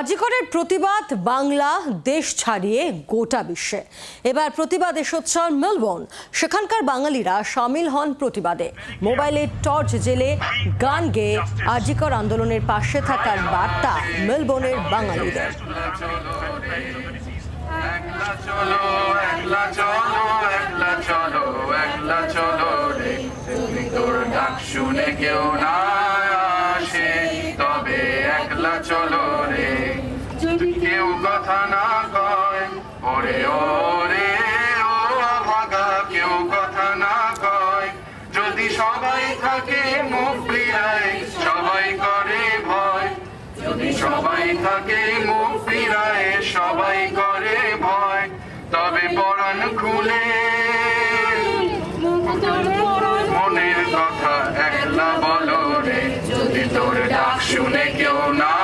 আজিকরের প্রতিবাদ বাংলা দেশ ছাড়িয়ে গোটা বিশ্বে। এবার প্রতিবাদ এসোচ্ছন মেলবোর্ন। সেখানকার বাঙালিরা সামিল হন প্রতিবাদে। মোবাইলে টর্চ জেলে গান গেয়ে আজিকর আন্দোলনের পাশে থাকার বার্তা মেলবোর্নের বাঙালিদের। চলো রে। যদি কেউ কথা না কয়, ওরে ওরে, ও ভাগা, কেউ কথা না কয়। যদি সবাই থাকে মুখ ফিরায়, সবাই করে ভয়। যদি সবাই থাকে মুখ ফিরায়, সবাই করে ভয়। তবে পরাণ খুলে, মনের কথা একলা বলো রে। যদি তোর ডাক শুনে কেউ না